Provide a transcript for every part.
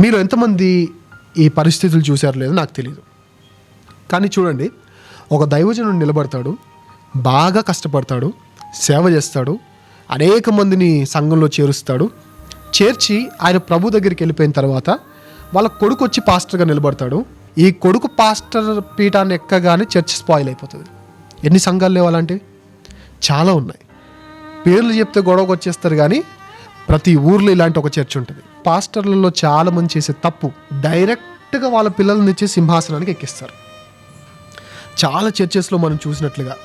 మీరు ఎంతమంది ఈ పరిస్థితులు చూశారు లేదో నాకు తెలియదు కానీ చూడండి ఒక దైవజనుడు నిలబడతాడు బాగా కష్టపడతాడు సేవ చేస్తాడు అనేక మందిని సంఘంలో చేరుస్తాడు చేర్చి ఆయన ప్రభు దగ్గరికి వెళ్ళిపోయిన తర్వాత వాళ్ళ కొడుకు వచ్చి పాస్టర్గా నిలబడతాడు. ఈ కొడుకు పాస్టర్ పీఠాన్ని ఎక్కగానే చర్చ్ స్పాయిల్ అయిపోతుంది. ఎన్ని సంఘాలు లేవాలంటే చాలా ఉన్నాయి. పేర్లు చెప్తే గొడవకు వచ్చేస్తారు కానీ ప్రతి ఊర్లో ఇలాంటి ఒక చర్చ్ ఉంటుంది. పాస్టర్లలో చాలా మంది చేసే తప్పు డైరెక్ట్గా వాళ్ళ పిల్లల్ని తెచ్చి సింహాసనానికి ఎక్కిస్తారు. చాలా చర్చెస్లో మనం చూసినట్లుగా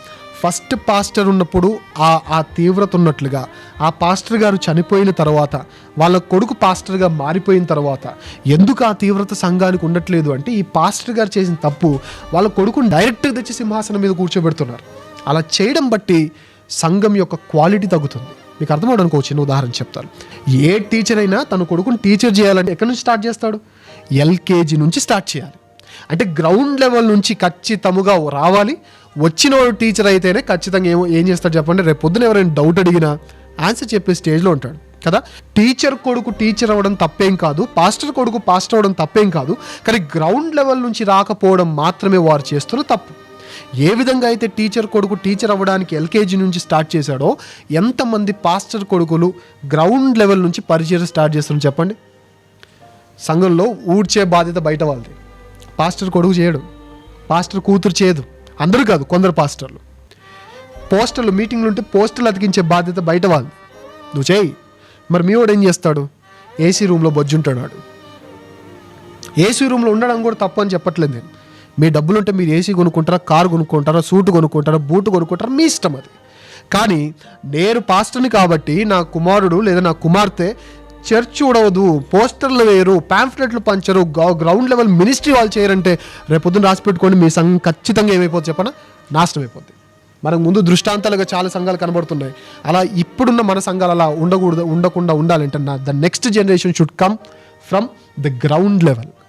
ఫస్ట్ పాస్టర్ ఉన్నప్పుడు ఆ ఆ తీవ్రత ఉన్నట్లుగా ఆ పాస్టర్ గారు చనిపోయిన తర్వాత వాళ్ళ కొడుకు పాస్టర్గా మారిపోయిన తర్వాత ఎందుకు ఆ తీవ్రత సంఘానికి ఉండట్లేదు అంటే ఈ పాస్టర్ గారు చేసిన తప్పు వాళ్ళ కొడుకుని డైరెక్ట్గా తెచ్చి సింహాసనం మీద కూర్చోబెడుతున్నారు. అలా చేయడం బట్టి సంఘం యొక్క క్వాలిటీ తగ్గుతుంది. మీకు అర్థమవడానికి ఒక చిన్న ఉదాహరణ చెప్తాను. ఏ టీచర్ అయినా తన కొడుకుని టీచర్ చేయాలంటే ఎక్కడి నుంచి స్టార్ట్ చేస్తాడు? ఎల్కేజీ నుంచి స్టార్ట్ చేయాలి. అంటే గ్రౌండ్ లెవెల్ నుంచి ఖచ్చితముగా రావాలి. వచ్చిన వాడు టీచర్ అయితేనే ఖచ్చితంగా ఏమో ఏం చేస్తాడు చెప్పండి? రేపు పొద్దున ఎవరైనా డౌట్ అడిగినా ఆన్సర్ చెప్పే స్టేజ్లో ఉంటాడు. కదా? టీచర్ కొడుకు టీచర్ అవ్వడం తప్పేం కాదు. పాస్టర్ కొడుకు పాస్టర్ అవ్వడం తప్పేం కాదు. కానీ గ్రౌండ్ లెవెల్ నుంచి రాకపోవడం మాత్రమే వారు చేస్తున్న తప్పు. ఏ విధంగా అయితే టీచర్ కొడుకు టీచర్ అవ్వడానికి ఎల్కేజీ నుంచి స్టార్ట్ చేశాడో ఎంతమంది పాస్టర్ కొడుకులు గ్రౌండ్ లెవెల్ నుంచి పరిచయం స్టార్ట్ చేస్తున్నారు చెప్పండి. సంఘంలో ఊడ్చే బాధ్యత బయట వాళ్ళది. పాస్టర్ కొడుకు చేయడు. పాస్టర్ కూతురు చేయదు. అందరూ కాదు కొందరు పాస్టర్లు. పోస్టర్లు మీటింగ్లు ఉంటే పోస్టర్లు అతికించే బాధ్యత బయట వాళ్ళది. నువ్వు చేయి. మరి మీ వాడు ఏం చేస్తాడు? ఏసీ రూమ్లో బొజ్జుంటాడు వాడు. ఏసీ రూమ్లో ఉండడం కూడా తప్పు అని చెప్పట్లేదు నేను. మీ డబ్బులు ఉంటే మీరు ఏసీ కొనుక్కుంటారా కారు కొనుక్కుంటారా సూట్ కొనుక్కుంటారా బూట్ కొనుక్కుంటారా మీ ఇష్టం అది. కానీ నేను పాస్టర్ని కాబట్టి నా కుమారుడు లేదా నా కుమార్తె చర్చ్ చూడవద్దు పోస్టర్లు వేయరు ప్యాంఫ్లెట్లు పంచరు గౌ- గ్రౌండ్ లెవెల్ మినిస్ట్రీ వాళ్ళు చేయరంటే రేపొద్దున రాసి పెట్టుకోండి మీ సంఘం ఖచ్చితంగా ఏమైపోతుంది చెప్పనా? నాశనం అయిపోతుంది మనకు ముందు దృష్టాంతాలుగా చాలా సంఘాలు కనబడుతున్నాయి. అలా ఇప్పుడున్న మన సంఘాలు అలా ఉండకూడదు ఉండకుండా ఉండాలంటే నా the next generation should come from the ground level